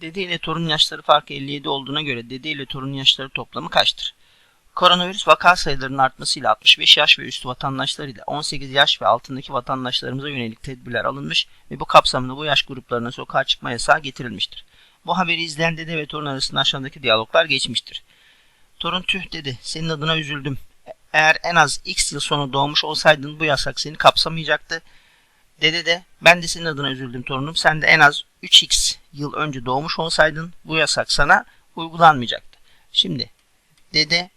Dede ile torun yaşları farkı 57 olduğuna göre dede ile torun yaşları toplamı kaçtır? Koronavirüs vaka sayılarının artmasıyla 65 yaş ve üstü vatandaşlar ile 18 yaş ve altındaki vatandaşlarımıza yönelik tedbirler alınmış ve bu kapsamda bu yaş gruplarına sokağa çıkma yasağı getirilmiştir. Bu haberi izleyen dede ve torun arasında aşağıdaki diyaloglar geçmiştir. Torun tüh dedi, senin adına üzüldüm. Eğer en az x yıl sonra doğmuş olsaydın bu yasak seni kapsamayacaktı. Dede de ben de senin adına üzüldüm torunum. Sen de en az 3x yıl önce doğmuş olsaydın bu yasak sana uygulanmayacaktı. Şimdi dede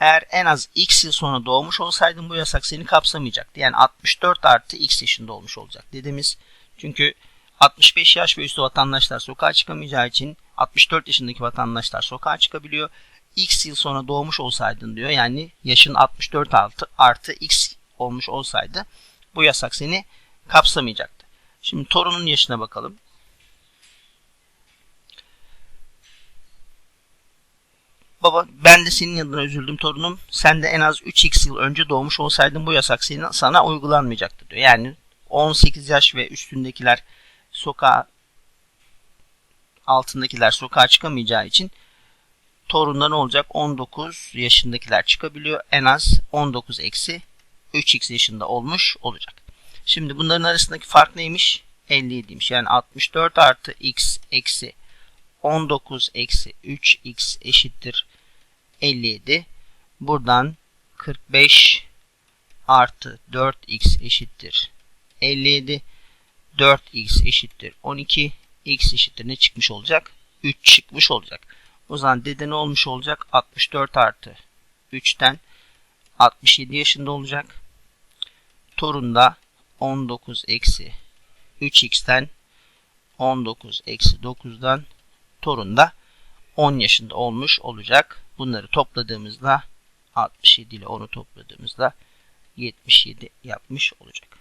eğer en az x yıl sonra doğmuş olsaydın bu yasak seni kapsamayacaktı. Yani 64 artı x yaşında olmuş olacak dedemiz. Çünkü 65 yaş ve üstü vatandaşlar sokağa çıkamayacağı için 64 yaşındaki vatandaşlar sokağa çıkabiliyor. X yıl sonra doğmuş olsaydın diyor. Yani yaşın 64 artı, artı x olmuş olsaydı bu yasak seni kapsamayacaktı. Şimdi torunun yaşına bakalım. Baba ben de senin adına üzüldüm torunum. Sen de en az 3x yıl önce doğmuş olsaydın bu yasak senin, sana uygulanmayacaktı diyor. Yani 18 yaş ve üstündekiler sokağa altındakiler sokağa çıkamayacağı için torunda ne olacak? 19 yaşındakiler çıkabiliyor. En az 19 eksi 3x yaşında olmuş olacak. Şimdi bunların arasındaki fark neymiş? 57'ymiş. Yani 64 artı x eksi 19 eksi 3x eşittir 57. Buradan 45 artı 4x eşittir 57. 4x eşittir 12. x eşittir ne çıkmış olacak? 3 çıkmış olacak. O zaman dede ne olmuş olacak? 64 artı 3'ten 67 yaşında olacak. Torun da 19 eksi 3x'ten 19 eksi 9'dan torun da 10 yaşında olmuş olacak. Bunları topladığımızda 67 ile 10'u topladığımızda 77 yapmış olacak.